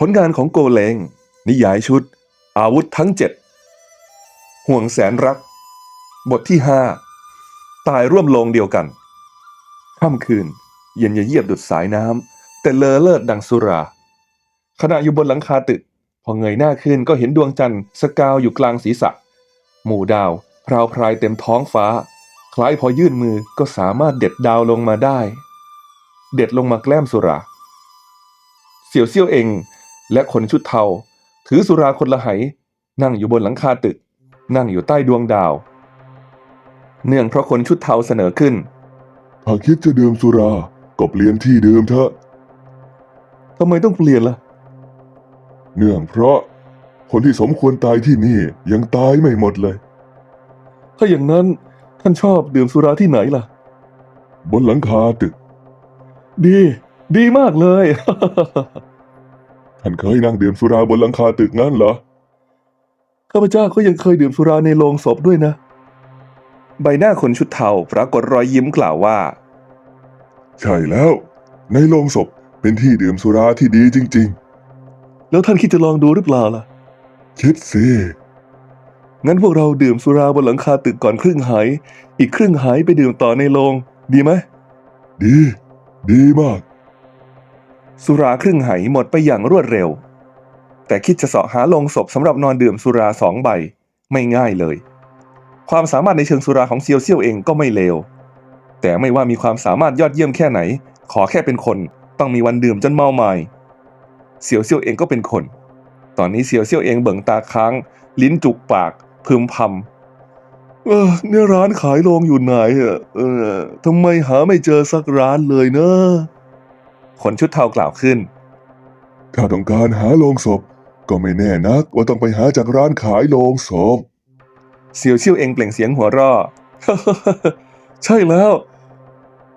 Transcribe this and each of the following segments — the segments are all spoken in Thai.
ผลงานของโกเลง นิยายชุด อาวุธทั้งเจ็ดห่วงแสนรัก บทที่ห้าตายร่วมลงเดียวกันค่ำคืน เย็นเยียบดุดสายน้ำแต่เลอเลิศดังสุรา ขณะอยู่บนหลังคาตึก พอเงยหน้าขึ้นก็เห็นดวงจันทร์สกาวอยู่กลางศีรษะ หมู่ดาวพราวพรายเต็มท้องฟ้า คล้ายพอยื่นมือก็สามารถเด็ดดาวลงมาได้ เด็ดลงมาแกล้มสุรา เสี่ยวเซี่ยวเอง และคนชุดเทา ถือสุราคนละไห นั่งอยู่บนหลังคาตึก นั่งอยู่ใต้ดวงดาว เนื่องเพราะคนชุดเทาเสนอขึ้น ถ้าคิดจะดื่มสุรา ก็เปลี่ยนที่ดื่มเถอะทำไมต้องเปลี่ยนล่ะ เนื่องเพราะคนที่สมควรตายที่นี่ยังตายไม่หมดเลย ถ้าอย่างนั้นท่านชอบดื่มสุราที่ไหนล่ะ บนหลังคาตึก ดี ดีมากเลย ท่านเคยนั่งดื่มสุราบนหลังคาตึกงั้นเหรอ ข้าพเจ้าก็ยังเคยดื่มสุราในโรงศพด้วยนะ ใบหน้าคนชุดเทาปรากฏรอยยิ้มกล่าวว่า ใช่แล้ว ในโรงศพเป็นที่ดื่มสุราที่ดีจริงแล้วท่านคิดจะลองดูหรือเปล่าล่ะๆคิดสิงั้นพวกเราดื่มสุราบนหลังคาตึกก่อนครึ่งหาย อีกครึ่งหายไปดื่มต่อในโรงดีไหม ดี ดีมาก สุราครึ่งไหหมดไปอย่างรวดเร็ว แต่คิดจะเสาะหาลงศพสำหรับนอนดื่มสุราสองใบ ไม่ง่ายเลย ความสามารถในเชิงสุราของเซียวเซียวเองก็ไม่เลว แต่ไม่ว่ามีความสามารถยอดเยี่ยมแค่ไหน ขอแค่เป็นคนต้องมีวันดื่มจนเมาไมา้เซียวเซียวเองก็เป็นคน ตอนนี้เซียวเซียวเองเบิ่งตาค้าง ลิ้นจุกปากพึมพำเออเนี่ยร้านขายโรงอยู่ไหนอะเออทำไมหาไม่เจอสักร้านเลยเนอะ คนชุดเทากล่าวขึ้น ถ้าต้องการหาโลงศพ ก็ไม่แน่นักว่าต้องไปหาจากร้านขายโลงศพเซียวเชี่ยวเองเปล่งเสียงหัวเราะใช่แล้ว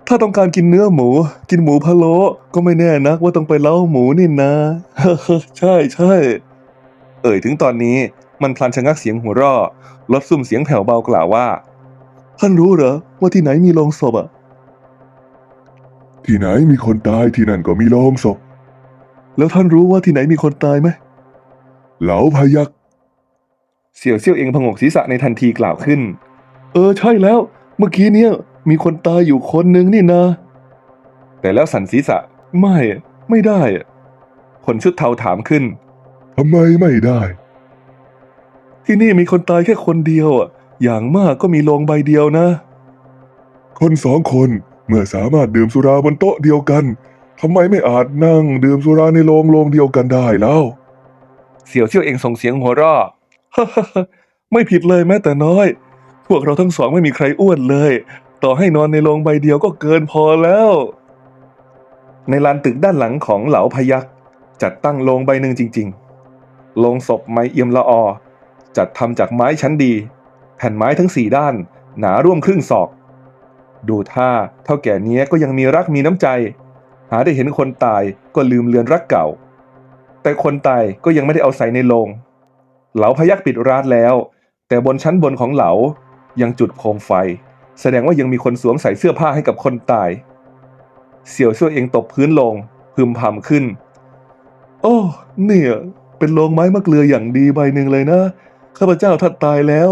ถ้าต้องการกินเนื้อหมู กินหมูพะโล้ก็ไม่แน่นักว่าต้องไปเล้าหมูนี่นะใช่ใช่เอ่ยถึงตอนนี้มันพลันชะงักเสียงหัวเราะลดซุ่มเสียงแผ่วเบากล่าวว่า ท่านรู้เหรอว่าที่ไหนมีโรงศพอะ ที่ไหนมีคนตายที่นั่นก็มีโลงศพ แล้วท่านรู้ว่าที่ไหนมีคนตายไหม เหลาพยักเสี่ยวเซี่ยวเองพงกศีรษะในทันทีกล่าวขึ้น เออใช่แล้ว เมื่อกี้เนี่ยมีคนตายอยู่คนหนึ่งนี่นะ แต่แล้วสันศีรษะไม่ไม่ได้อะคนชุดเทาถามขึ้น ทำไมไม่ได้ ที่นี่มีคนตายแค่คนเดียวอะอย่างมากก็มีโรงใบเดียวนะ คนสองคน เมื่อสามารถดื่มสุราบนโต๊ะเดียวกันทำไมไม่อาจนั่งดื่มสุราในโรงโรงเดียวกันได้แล้ว เสี่ยวเซี่ยวเองส่งเสียงหัวเราะ ไม่ผิดเลยแม้แต่น้อย พวกเราทั้งสองไม่มีใครอ้วนเลย ต่อให้นอนในโรงใบเดียวก็เกินพอแล้ว ในลานตึกด้านหลังของเหลาพยักจัดตั้งโรงใบหนึ่งจริง ๆ โรงศพไม้เอี่ยมละออ จัดทำจากไม้ชั้นดี แผ่นไม้ทั้งสี่ด้าน หนาร่วมครึ่งศอก ดูท่าเท่าแก่เนี้ยก็ยังมีรักมีน้ำใจ หาได้เห็นคนตายก็ลืมเลือนรักเก่า แต่คนตายก็ยังไม่ได้เอาใส่ในโลง เหลาพยักปิดร้านแล้ว แต่บนชั้นบนของเหลายังจุดโคมไฟ แสดงว่ายังมีคนสวมใส่เสื้อผ้าให้กับคนตาย เสี่ยวช่วยเองตบพื้นลงพึมพำขึ้น โอ้เนี่ยเป็นโลงไม้มะเกลืออย่างดีใบหนึ่งเลยนะข้าพเจ้าถ้าตายแล้ว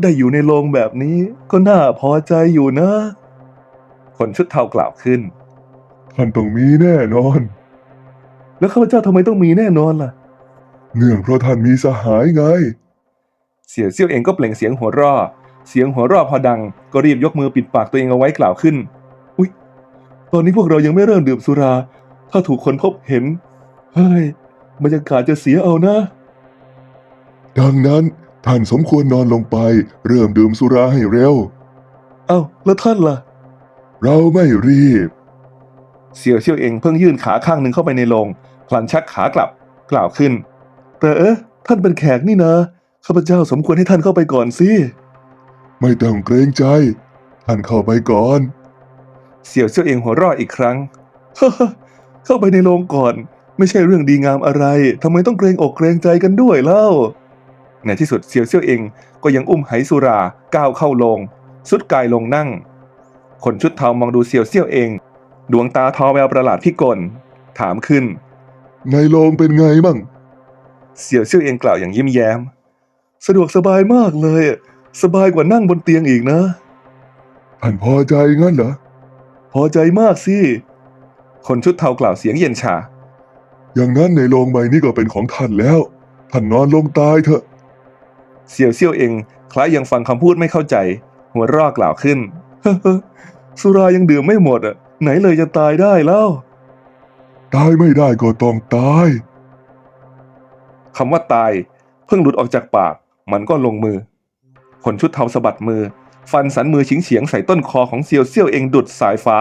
ได้อยู่ในโรงแบบนี้ก็น่าพอใจอยู่นะ คนชุดเทากล่าวขึ้นท่านต้องมีแน่นอน แล้วข้าพเจ้าทำไมต้องมีแน่นอนล่ะ เนื่องเพราะท่านมีสหายไง เสี่ยวเซี่ยวเองก็เปล่งเสียงหัวเราะเสียงหัวเราะพอดัง ก็รีบยกมือปิดปากตัวเองเอาไว้กล่าวขึ้น อุ๊ย ตอนนี้พวกเรายังไม่เริ่มดื่มสุรา ถ้าถูกคนพบเห็น เฮ้ยบรรยากาศจะเสียเอานะ ดังนั้น ท่านสมควรนอนลงไป เริ่มดื่มสุราให้เร็ว เอ้าแล้วท่านล่ะ เราไม่รีบ เสี่ยวเซี่ยวเองเพิ่งยื่นขาข้างหนึ่งเข้าไปในโรงพลันชักขากลับ กล่าวขึ้น แต่เอ๊ะท่านเป็นแขกนี่นะข้าพเจ้าสมควรให้ท่านเข้าไปก่อนสิไม่ต้องเกรงใจ ท่านเข้าไปก่อน เสี่ยวเซี่ยวเองหัวเราะอีกครั้ง เข้าไปในโรงก่อน ไม่ใช่เรื่องดีงามอะไรทำไมต้องเกรงอกเกรงใจกันด้วยเล่า ในที่สุดเสี่ยวเซี่ยวเองก็ยังอุ้มไหสุราก้าวเข้าโรงสุดกายลงนั่ง คนชุดเทามองดูเสี่ยวเซี่ยวเอง ดวงตาทอแววประหลาดพิกล ถามขึ้นในโรงเป็นไงมั่งเสี่ยวเซี่ยวเองกล่าวอย่างยิ้มแย้ม สะดวกสบายมากเลยอะสบายกว่านั่งบนเตียงอีกนะท่านพอใจงั้นเหรอ พอใจมากสิ คนชุดเทากล่าวเสียงเย็นชา อย่างนั้นในโรงใบนี้ก็เป็นของท่านแล้ว ท่านนอนลงตายเถอะ เสี่ยวเซี่ยวเองคล้ายยังฟังคำพูดไม่เข้าใจ หัวเร่อกล่าวขึ้นสุรายังดื่มไม่หมดอะ ไหนเลยจะตายได้แล้วตายไม่ได้ก็ต้องตายคำว่าตาย เพิ่งหลุดออกจากปาก มันก็ลงมือคนชุดเทาสะบัดมือ ฟันสันมือฉิงเฉียงๆใส่ต้นคอของเซียวเซี่ยวเองดุดสายฟ้า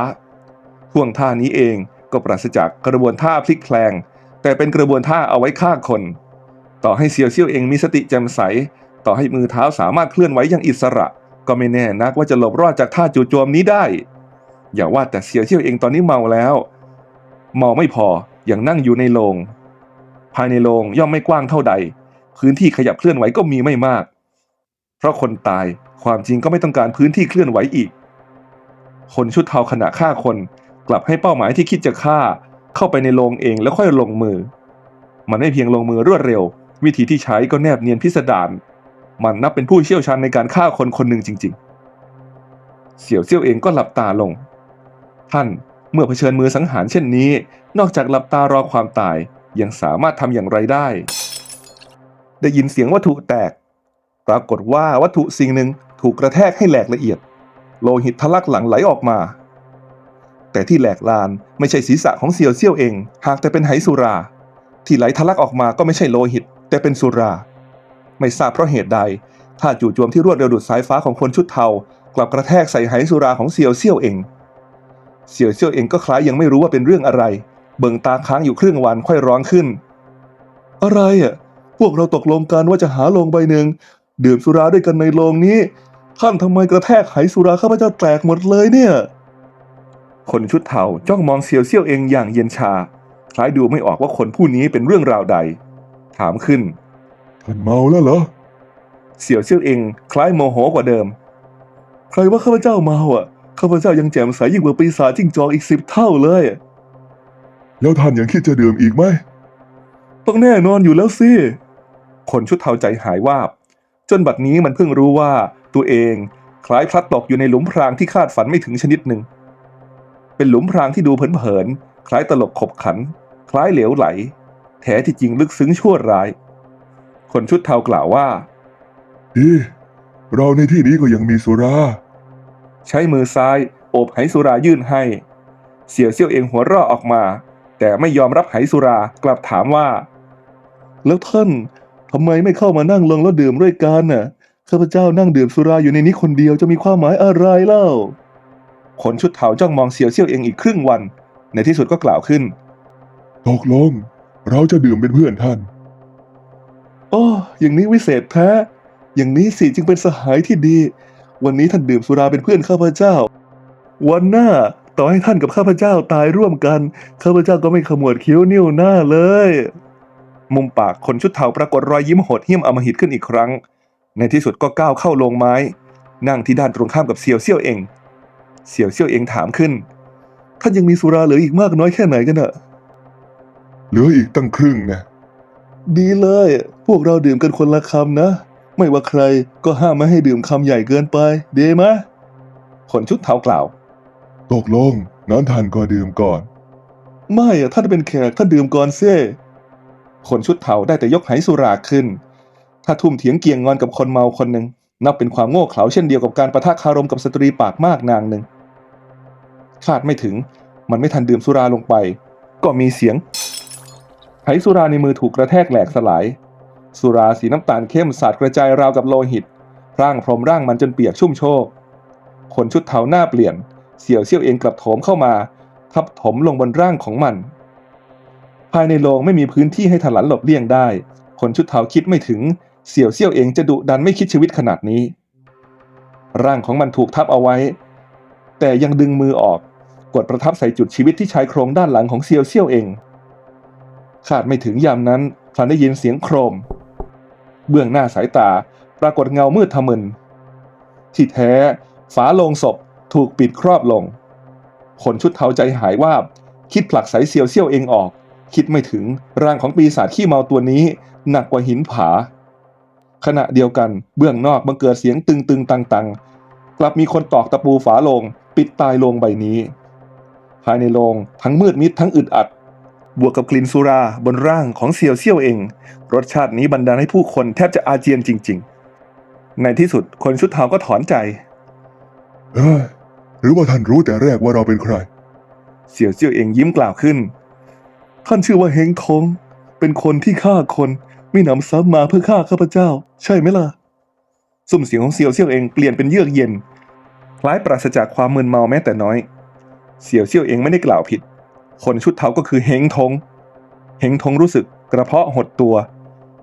ห่วงท่านี้เองก็ปราศจากกระบวนท่าพลิกแพลง แต่เป็นกระบวนท่าเอาไว้ฆ่าคน ต่อให้เซียวเซี่ยวเองมีสติแจ่มใส ต่อให้มือเท้าสามารถเคลื่อนไหวอย่างอิสระ ก็ไม่แน่นักว่าจะหลบรอดจากท่าจู่โจมนี้ได้ อย่าว่าแต่เซียเซี่ยวเองตอนนี้เมาแล้ว เมาไม่พออยังนั่งอยู่ในโรงภายในโรงย่อมไม่กว้างเท่าใด พื้นที่ขยับเคลื่อนไหวก็มีไม่มาก เพราะคนตายความจริงก็ไม่ต้องการพื้นที่เคลื่อนไหวอีก คนชุดเทาขณะฆ่าคนกลับให้เป้าหมายที่คิดจะฆ่า เข้าไปในโรงเองแล้วค่อยลงมือ มันไม่เพียงลงมือรวดเร็ว วิธีที่ใช้ก็แนบเนียนพิสดาร มันนับเป็นผู้เชี่ยวชาญในการฆ่าคนคนหนึ่งจริง ๆ เสี่ยวเซี่ยวเองก็หลับตาลง ท่านเมื่อเผชิญมือสังหารเช่นนี้ นอกจากหลับตารอความตายยังสามารถทำอย่างไรได้ ได้ยินเสียงวัตถุแตก ปรากฏว่าวัตถุสิ่งหนึ่งถูกกระแทกให้แหลกละเอียด โลหิตทะลักหลั่งไหลออกมา แต่ที่แหลกลานไม่ใช่ศีรษะของเซียวเซี่ยวเอง หากแต่เป็นไหสุรา ที่ไหลทะลักออกมาก็ไม่ใช่โลหิต แต่เป็นสุรา ไม่ทราบเพราะเหตุใดถ้าจู่โจมที่รวดเร็วดุดสายฟ้าของคนชุดเทากลับกระแทกใส่ไหสุราของเซียวเซี่ยวเองเสี่ยวเซี่ยวเองก็คล้ายยังไม่รู้ว่าเป็นเรื่องอะไร เบิ่งตาค้างอยู่ครึ่งวันค่อยร้องขึ้น อะไรอะพวกเราตกลงกันว่าจะหาโลงใบหนึ่งดื่มสุราด้วยกันในโรงนี้ท่านทำไมกระแทกไหสุราข้าพเจ้าแตกหมดเลยเนี่ย คนชุดเทาจ้องมองเซียวเซี่ยวเองอย่างเย็นชา คล้ายดูไม่ออกว่าคนผู้นี้เป็นเรื่องราวใด ถามขึ้น ท่านเมาแล้วเหรอ เสี่ยวเซี่ยวเองคล้ายโมโหกว่าเดิม ใครว่าข้าพเจ้าเมาอะ ข้าพเจ้ายังแจ่มใสยิ่งกว่าปีศาจจิ้งจอกอีกสิบเท่าเลย แล้วท่านยังคิดจะดื่มอีกไหม ต้องแน่นอนอยู่แล้วสิ คนชุดเทาใจหายวาบ จนบัดนี้มันเพิ่งรู้ว่าตัวเองคล้ายพลัดตกอยู่ในหลุมพรางที่คาดฝันไม่ถึงชนิดหนึ่ง เป็นหลุมพรางที่ดูเผินๆ คล้ายตลกขบขัน คล้ายเหลวไหล แท้ที่จริงลึกซึ้งชั่วร้าย คนชุดเทากล่าวว่าดีเราในที่นี้ก็ยังมีสุรา ใช้มือซ้ายโอบไหสุรายื่นให้ เสี่ยวเซี่ยวเองหัวเราะออกมา แต่ไม่ยอมรับไหสุรากลับถามว่า แล้วท่านทำไมไม่เข้ามานั่งลงแล้วดื่มด้วยกันน่ะข้าพเจ้านั่งดื่มสุราอยู่ในนี้คนเดียวจะมีความหมายอะไรเล่า คนชุดเทาจ้องมองเสี่ยวเซี่ยวเองอีกครึ่งวัน ในที่สุดก็กล่าวขึ้น ตกลง เราจะดื่มเป็นเพื่อนท่าน โอ้อย่างนี้วิเศษแท้ อย่างนี้สิจึงเป็นสหายที่ดี วันนี้ท่านดื่มสุราเป็นเพื่อนข้าพเจ้า วันหน้าต่อให้ท่านกับข้าพเจ้าตายร่วมกัน ข้าพเจ้าก็ไม่ขมวดคิ้วนิ้วหน้าเลย มุมปากคนชุดเทาปรากฏรอยยิ้มโหดเหี้ยมอมหิตขึ้นอีกครั้ง ในที่สุดก็ก้าวเข้าลงไม้ นั่งที่ด้านตรงข้ามกับเสี่ยวเซี่ยวเอง เสี่ยวเซี่ยวเองถามขึ้น ท่านยังมีสุราเหลืออีกมากน้อยแค่ไหนกันอะเหลืออีกตั้งครึ่งนะ ดีเลย พวกเราดื่มกันคนละคำนะ ไม่ว่าใครก็ห้ามไม่ให้ดื่มคำใหญ่เกินไป ดีไหมคนชุดเทากล่าว ตกลงนั้นท่านก็ดื่มก่อน ไม่อะท่านเป็นแขกท่านดื่มก่อนเซ่คนชุดเทาได้แต่ยกไหสุราขึ้น ถ้าทุ่มเถียงเกียงงอนกับคนเมาคนหนึ่งนับเป็นความโง่เขลาเช่นเดียวกับการประทะคารมกับสตรีปากมากนางหนึ่งคาดไม่ถึง มันไม่ทันดื่มสุราลงไป ก็มีเสียง ไหสุราในมือถูกกระแทกแหลกสลาย สุราสีน้ำตาลเข้มสาดกระจายราวกับโลหิต ร่างพรมร่างมันจนเปียกชุ่มโชก คนชุดเทาหน้าเปลี่ยน เสี่ยวเซี่ยวเองกลับโถมเข้ามา ทับถมลงบนร่างของมัน ภายในโรงไม่มีพื้นที่ให้ถลันหลบเลี่ยงได้ คนชุดเทาคิดไม่ถึง เสี่ยวเซี่ยวเองจะดุดันไม่คิดชีวิตขนาดนี้ ร่างของมันถูกทับเอาไว้ แต่ยังดึงมือออก กดประทับใส่จุดชีวิตที่ชายโครงด้านหลังของเซียวเซี่ยวเอง คาดไม่ถึงยามนั้นพลันได้ยินเสียงโครม เบื้องหน้าสายตาปรากฏเงามืดทะมึนที่แท้ ฝาโลงศพถูกปิดครอบลง คนชุดเทาใจหายวาบ คิดผลักสายเซียวเซี่ยวเองออก คิดไม่ถึงร่างของปีศาจขี้เมาตัวนี้ หนักกว่าหินผา ขณะเดียวกันเบื้องนอกบังเกิดเสียงตึงตึงตังตังกลับมีคนตอกตะปูฝาโลง ปิดตายโลงใบนี้ ภายในโลงทั้งมืดมิดทั้งอึดอัด บวกกับกลิ่นสุราบนร่างของเสี่ยวเซี่ยวเอง รสชาตินี้บันดาลให้ผู้คนแทบจะอาเจียนจริง ๆ ในที่สุดคนชุดเทาก็ถอนใจเอ้ยหรือว่าท่านรู้แต่แรกว่าเราเป็นใคร เสี่ยวเซี่ยวเองยิ้มกล่าวขึ้น ท่านชื่อว่าเฮงทง เป็นคนที่ฆ่าคนไม่นำซ้ำมาเพื่อฆ่าข้าพเจ้า ใช่ไหมล่ะสุ่มเสียงของเสี่ยวเซี่ยวเองเปลี่ยนเป็นเยือกเย็น คล้ายปราศจากความมึนเมาแม้แต่น้อย เสี่ยวเซี่ยวเองไม่ได้กล่าวผิด คนชุดเทาก็คือเฮงทง เฮงทงรู้สึกกระเพาะหดตัว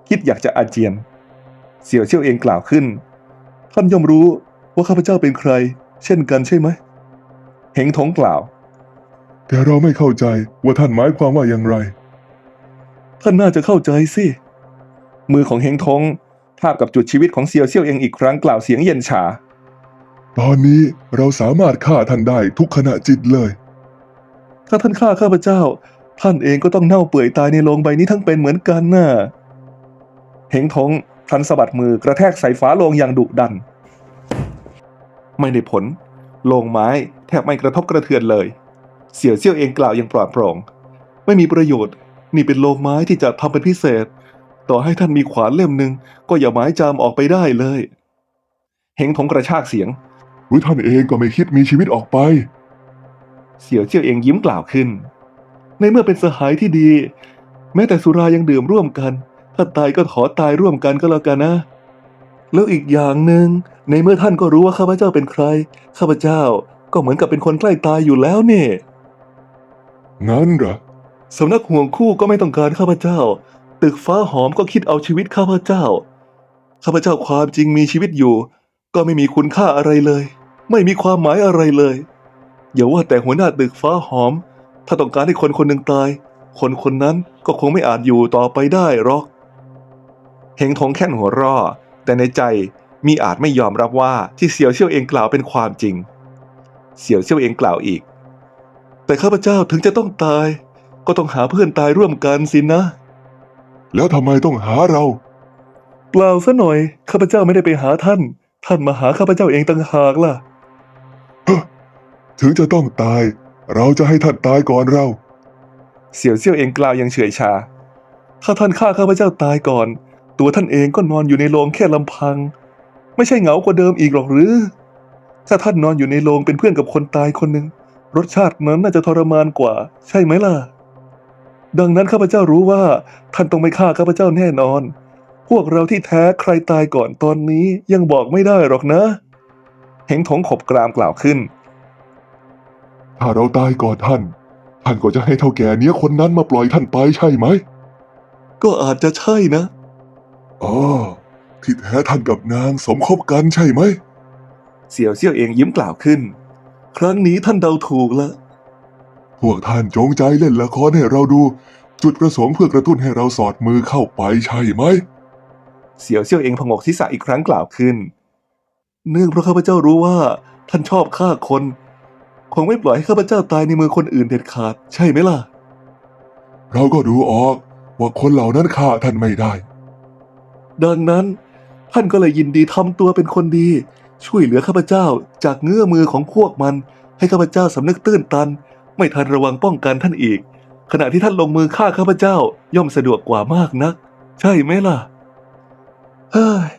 คิดอยากจะอาเจียน เสี่ยวเซี่ยวเองกล่าวขึ้น ท่านย่อมรู้ว่าข้าพเจ้าเป็นใคร เช่นกันใช่ไหมเฮงทงกล่าว แต่เราไม่เข้าใจว่าท่านหมายความว่าอย่างไร ท่านน่าจะเข้าใจสิ มือของเฮงทงทาบกับจุดชีวิตของเซียวเซี่ยวเองอีกครั้งกล่าวเสียงเย็นฉา ตอนนี้เราสามารถฆ่าท่านได้ทุกขณะจิตเลย ถ้าท่านฆ่าข้าพเจ้า ท่านเองก็ต้องเน่าเปื่อยตายในโลงใบนี้ทั้งเป็นเหมือนกันน่ะเฮงทงทันสะบัดมือกระแทกใส่ฝาโลงอย่างดุดัน ไม่ได้ผล โลงไม้แทบไม่กระทบกระเทือนเลย เสี่ยวเซี่ยวเองกล่าวอย่างปลอดโปร่ง ไม่มีประโยชน์ นี่เป็นโลงไม้ที่จะทำเป็นพิเศษ ต่อให้ท่านมีขวานเล่มหนึ่งก็อย่าไม้จามออกไปได้เลย เฮงทงกระชากเสียงหรือท่านเองก็ไม่คิดมีชีวิตออกไป เสี่ยวเจี้ยวเองยิ้มกล่าวขึ้น ในเมื่อเป็นสหายที่ดี แม้แต่สุรายังดื่มร่วมกัน ถ้าตายก็ขอตายร่วมกันก็แล้วกันนะ แล้วอีกอย่างหนึ่งในเมื่อท่านก็รู้ว่าข้าพเจ้าเป็นใคร ข้าพเจ้าก็เหมือนกับเป็นคนใกล้ตายอยู่แล้วเนี่ยงั้นเหรอสำนักห่วงคู่ก็ไม่ต้องการข้าพเจ้า ตึกฟ้าหอมก็คิดเอาชีวิตข้าพเจ้า ข้าพเจ้าความจริงมีชีวิตอยู่ ก็ไม่มีคุณค่าอะไรเลย ไม่มีความหมายอะไรเลย อย่าว่าแต่หัวหน้าตึกฟ้าหอม ถ้าต้องการให้คนคนหนึ่งตาย คนคนนั้นก็คงไม่อาจอยู่ต่อไปได้หรอก เฮงทงแค่นหัวเร่อ แต่ในใจมีอาจไม่ยอมรับว่าที่เสี่ยวเซี่ยวเองกล่าวเป็นความจริง เสี่ยวเซี่ยวเองกล่าวอีก แต่ข้าพเจ้าถึงจะต้องตาย ก็ต้องหาเพื่อนตายร่วมกันสินะ แล้วทำไมต้องหาเรา เปล่าซะหน่อยข้าพเจ้าไม่ได้ไปหาท่าน ท่านมาหาข้าพเจ้าเองต่างหากล่ะ ถึงจะต้องตาย เราจะให้ท่านตายก่อนเรา เสี่ยวเซี่ยวเองกล่าวอย่างเฉยชา ถ้าท่านฆ่าข้าพเจ้าตายก่อน ตัวท่านเองก็นอนอยู่ในโรงแค่ลำพัง ไม่ใช่เหงากว่าเดิมอีกหรอกหรือ ถ้าท่านนอนอยู่ในโรงเป็นเพื่อนกับคนตายคนหนึ่งรสชาตินั้นน่าจะทรมานกว่า ใช่ไหมล่ะ ดังนั้นข้าพเจ้ารู้ว่า ท่านต้องไม่ฆ่าข้าพเจ้าแน่นอน พวกเราที่แท้ใครตายก่อนตอนนี้ยังบอกไม่ได้หรอกนะ เฮงถงขบกรามกล่าวขึ้น ถ้าเราตายก่อนท่าน ท่านก็จะให้เท่าแก่เนี้ยคนนั้นมาปล่อยท่านไปใช่ไหม ก็อาจจะใช่นะอ๋อที่แท้ท่านกับนางสมคบกันใช่ไหม เสี่ยวเซี่ยวเองยิ้มกล่าวขึ้น ครั้งนี้ท่านเดาถูกละ พวกท่านจงใจเล่นละครให้เราดู จุดประสงค์เพื่อกระตุ้นให้เราสอดมือเข้าไปใช่ไหม เสี่ยวเซี่ยวเองพงกศีรษะอีกครั้งกล่าวขึ้น เนื่องเพราะข้าพเจ้ารู้ว่า ท่านชอบฆ่าคน คงไม่ปล่อยให้ข้าพเจ้าตายในมือคนอื่นเด็ดขาด ใช่ไหมล่ะ เราก็ดูออกว่าคนเหล่านั้นฆ่าท่านไม่ได้ ดังนั้น ท่านก็เลยยินดีทำตัวเป็นคนดี ช่วยเหลือข้าพเจ้าจากเงื้อมือของพวกมัน ให้ข้าพเจ้าสำนึกตื้นตัน ไม่ทันระวังป้องกันท่านอีก ขณะที่ท่านลงมือฆ่าข้าพเจ้าย่อมสะดวกกว่ามากนัก ใช่ไหมล่ะเฮ้ย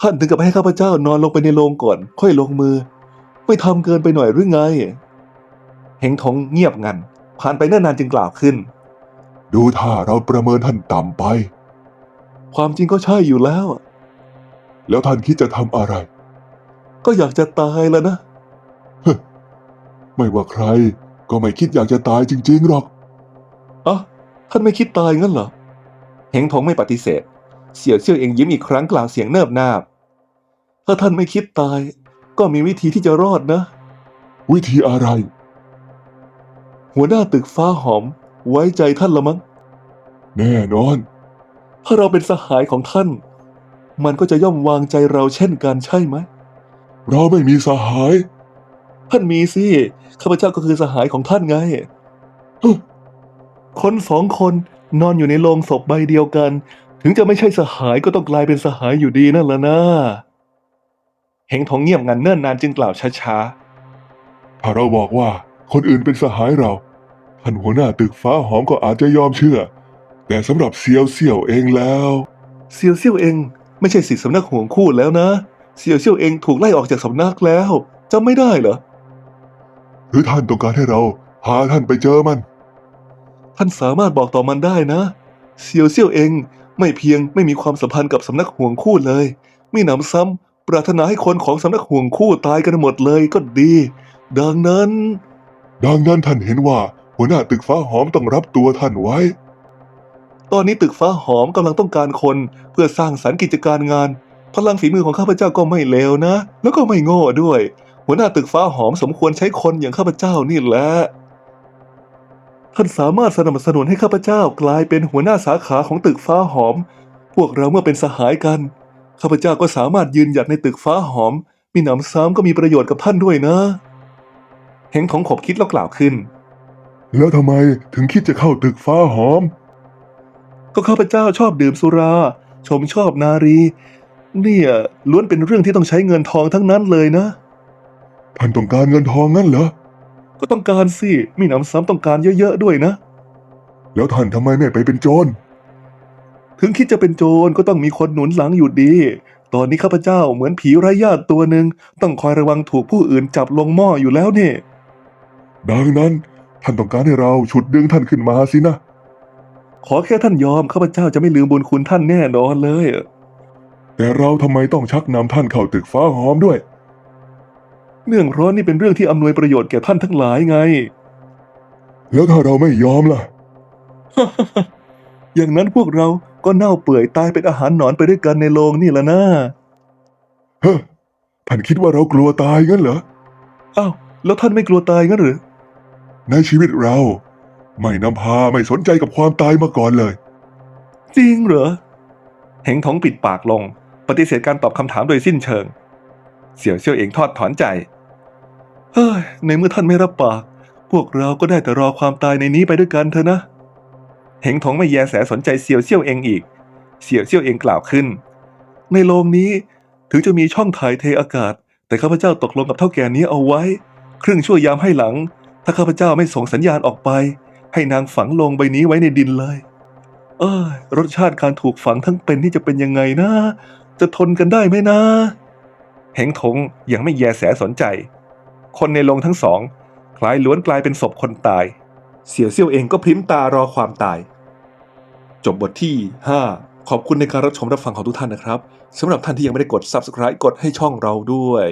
ท่านถึงกับให้ข้าพเจ้านอนลงไปในโลงก่อน ค่อยลงมือ ไม่ทำเกินไปหน่อยหรือไง เฮงทงเงียบงัน ผ่านไปเนิ่นนานจึงกล่าวขึ้น ดูท่าเราประเมินท่านต่ำไป ความจริงก็ใช่อยู่แล้วอะแล้วท่านคิดจะทำอะไร ก็อยากจะตายแล้วนะไม่ว่าใครก็ไม่คิดอยากจะตายจริงๆหรอกอะท่านไม่คิดตายงั้นเหรอ เฮงทงไม่ปฏิเสธ เสี่ยวเซี่ยวเองยิ้มอีกครั้งกล่าวเสียงเนิบนาบ ถ้าท่านไม่คิดตาย ก็มีวิธีที่จะรอดนะ วิธีอะไร หัวหน้าตึกฟ้าหอมไว้ใจท่านละมั้ง แน่นอน ถ้าเราเป็นสหายของท่าน มันก็จะย่อมวางใจเราเช่นกันใช่ไหม เราไม่มีสหาย ท่านมีสิ ข้าพเจ้าก็คือสหายของท่านไง คนสองคนนอนอยู่ในโลงศพใบเดียวกัน ถึงจะไม่ใช่สหายก็ต้องกลายเป็นสหายอยู่ดีนั่นแหละนะ เฮงทองเงียบงันเนิ่นนานจึงกล่าวช้าถ้าเราบอกว่าคนอื่นเป็นสหายเรา ท่านหัวหน้าตึกฟ้าหอมก็อาจจะยอมเชื่อ แต่สำหรับเซียวเสี่ยวเองแล้ว ๆเซียวเซี่ยวเองไม่ใช่สิทธิสำนักห่วงคู่แล้วนะเซียวเซี่ยวเองถูกไล่ออกจากสำนักแล้วจำไม่ได้เหรอ หรือท่านต้องการให้เราพาท่านไปเจอมัน ท่านสามารถบอกต่อมันได้นะเซียวเซี่ยวเองไม่เพียงไม่มีความสัมพันธ์กับสำนักห่วงคู่เลย มีหนำซ้ำ ปรารถนาให้คนของสำนักห่วงคู่ตายกันหมดเลยก็ดี ดังนั้น ดังนั้นท่านเห็นว่า หัวหน้าตึกฟ้าหอมต้องรับตัวท่านไว้ ตอนนี้ตึกฟ้าหอมกำลังต้องการคนเพื่อสร้างสรรค์กิจการงาน พลังฝีมือของข้าพเจ้าก็ไม่เลวนะ แล้วก็ไม่โง่ด้วย หัวหน้าตึกฟ้าหอมสมควรใช้คนอย่างข้าพเจ้านี่แหละท่านสามารถสนับสนุนให้ข้าพเจ้ากลายเป็นหัวหน้าสาขาของตึกฟ้าหอม พวกเราเมื่อเป็นสหายกัน ข้าพเจ้าก็สามารถยืนหยัดในตึกฟ้าหอม มีหนำซ้ำก็มีประโยชน์กับท่านด้วยนะ เฮงของขบคิดแล้วกล่าวขึ้น แล้วทำไมถึงคิดจะเข้าตึกฟ้าหอม ก็ข้าพเจ้าชอบดื่มสุรา ชมชอบนารี เนี่ยล้วนเป็นเรื่องที่ต้องใช้เงินทองทั้งนั้นเลยนะ ท่านต้องการเงินทองงั้นเหรอ ก็ต้องการสิ มีหนำซ้ำต้องการเยอะๆด้วยนะ แล้วท่านทำไมไม่ไปเป็นโจร ถึงคิดจะเป็นโจรก็ต้องมีคนหนุนหลังอยู่ดี ตอนนี้ข้าพเจ้าเหมือนผีไร้ญาติตัวหนึ่งต้องคอยระวังถูกผู้อื่นจับลงหม้ออยู่แล้วเนี่ยดังนั้นท่านต้องการให้เราฉุดดึงท่านขึ้นมาสินะ ขอแค่ท่านยอมข้าพเจ้าจะไม่ลืมบุญคุณท่านแน่นอนเลย แต่เราทำไมต้องชักนำท่านเข้าตึกฟ้าหอมด้วย เรื่องร้อนนี่เป็นเรื่องที่อำนวยประโยชน์แก่ท่านทั้งหลายไง แล้วถ้าเราไม่ยอมล่ะ อย่างนั้นพวกเรา ก็เน่าเปื่อยตายเป็นอาหารหนอนไปด้วยกันในโรงนี่แหละนะเฮ้อท่านคิดว่าเรากลัวตายงั้นเหรอ อ้าว แล้วท่านไม่กลัวตายงั้นหรือ ในชีวิตเรา ไม่นำพาไม่สนใจกับความตายมาก่อนเลย จริงเหรอ เหงทองปิดปากลง ปฏิเสธการตอบคำถามโดยสิ้นเชิง เสี่ยวเซี่ยวเองทอดถอนใจ เฮ้ย ในเมื่อท่านไม่รับปาก พวกเราก็ได้แต่รอความตายในนี้ไปด้วยกันเถอะนะ เหงทงไม่แยแสสนใจเสี่ยวเซี่ยวเองอีก เสี่ยวเซี่ยวเองกล่าวขึ้น ในโรงนี้ถึงจะมีช่องถ่ายเทอากาศ แต่ข้าพเจ้าตกลงกับเท่าแก่นี้เอาไว้ ครึ่งชั่วยามให้หลัง ถ้าข้าพเจ้าไม่ส่งสัญญาณออกไป ให้นางฝังลงใบนี้ไว้ในดินเลย เอ้ยรสชาติการถูกฝังทั้งเป็นนี่จะเป็นยังไงนะ จะทนกันได้ไหมนะเหงทงยังไม่แยแสสนใจ คนในโรงทั้งสองคล้ายล้วนกลายเป็นศพคนตาย เสี่ยวเซี่ยวเองก็พริ้มตารอความตาย จบบทที่ 5 ขอบคุณในการรับชมรับฟังของทุกท่านนะครับสำหรับท่านที่ยังไม่ได้กด Subscribe กดให้ช่องเราด้วย